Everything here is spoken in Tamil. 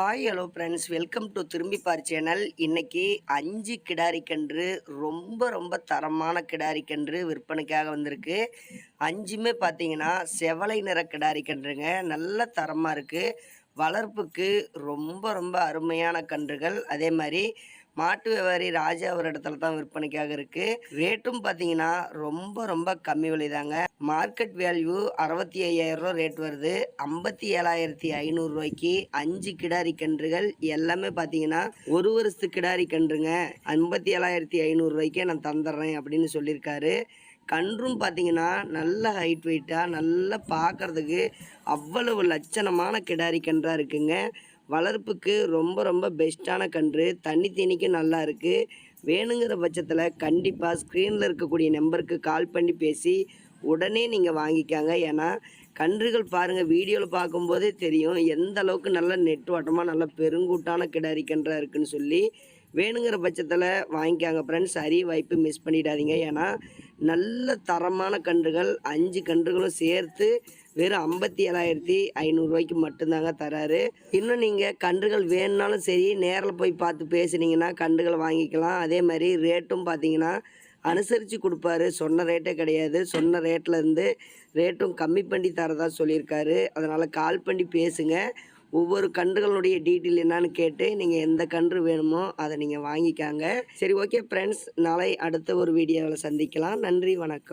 Hi hello friends welcome to Thirumbi Paar channel இன்றைக்கி அஞ்சு கிடாரி கன்று ரொம்ப ரொம்ப தரமான கிடாரி கன்று விற்பனைக்காக வந்திருக்கு அஞ்சுமே பார்த்தீங்கன்னா செவலை நிற கிடாரி கன்றுங்க நல்ல தரமாக இருக்குது வளர்ப்புக்கு ரொம்ப ரொம்ப அருமையான கன்றுகள் அதே மாதிரி மாட்டு வியாபாரி ராஜா ஒரு இடத்துல தான் விற்பனைக்காக இருக்குது ரேட்டும் பார்த்தீங்கன்னா ரொம்ப ரொம்ப கம்மி விலைதாங்க. மார்க்கெட் வேல்யூ அறுபத்தி ஐயாயிரம் ரூபா ரேட் வருது. ஐம்பத்தி ஏழாயிரத்தி ஐநூறுரூவாய்க்கு அஞ்சு கிடாரி கன்றுகள் எல்லாமே பார்த்தீங்கன்னா ஒரு வருஷத்து கிடாரி கன்றுங்க. ஐம்பத்தி ஏழாயிரத்தி ஐநூறுரூவாய்க்கே நான் தந்துடுறேன் அப்படின்னு சொல்லியிருக்காரு. கன்றும் பார்த்தீங்கன்னா நல்ல ஹைட் வெயிட்டாக நல்லா பார்க்கறதுக்கு அவ்வளவு லட்சணமான கிடாரி கன்றாக இருக்குங்க. வளர்ப்புக்கு ரொம்ப ரொம்ப பெஸ்ட்டான கன்று. தண்ணி தேனிக்கும் நல்லா இருக்குது வேணுங்கிற பட்சத்தில் கண்டிப்பாக ஸ்க்ரீனில் இருக்கக்கூடிய நம்பருக்கு கால் பண்ணி பேசி உடனே நீங்கள் வாங்கிக்காங்க. ஏன்னா கன்றுகள் பாருங்கள் வீடியோவில் பார்க்கும்போதே தெரியும். எந்த அளவுக்கு நல்ல நெட்வாட்டமாக நல்ல பெருங்கூட்டான கிடாரி கன்றாக இருக்குன்னு சொல்லி வேணுங்கிற பட்சத்தில் வாங்கிக்காங்க. ஃப்ரெண்ட்ஸ் அரி வாய்ப்பு மிஸ் பண்ணிடாதீங்க. ஏன்னா நல்ல தரமான கன்றுகள் அஞ்சு கன்றுகளும் சேர்த்து வெறும் ஐம்பத்தி ஏழாயிரத்தி ஐநூறுரூவாய்க்கு மட்டும்தாங்க தராரு. இன்னும் நீங்கள் கன்றுகள் வேணுனாலும் சரி நேரில் போய் பார்த்து பேசுனீங்கன்னா கன்றுகள் வாங்கிக்கலாம். அதே மாதிரி ரேட்டும் பார்த்தீங்கன்னா அனுசரித்து கொடுப்பாரு. சொன்ன ரேட்டே கிடையாது. சொன்ன ரேட்டில் இருந்து ரேட்டும் கம்மி பண்ணி தரதா சொல்லியிருக்காரு. அதனால் கால் பண்ணி பேசுங்க. ஒவ்வொரு கன்றுகளுடைய டீட்டெயில் என்னன்னு கேட்டு நீங்கள் எந்த கன்று வேணுமோ அதை நீங்கள் வாங்கிக்காங்க. சரி ஓகே ஃப்ரெண்ட்ஸ் நாளை அடுத்த ஒரு வீடியோவில் சந்திக்கலாம். நன்றி வணக்கம்.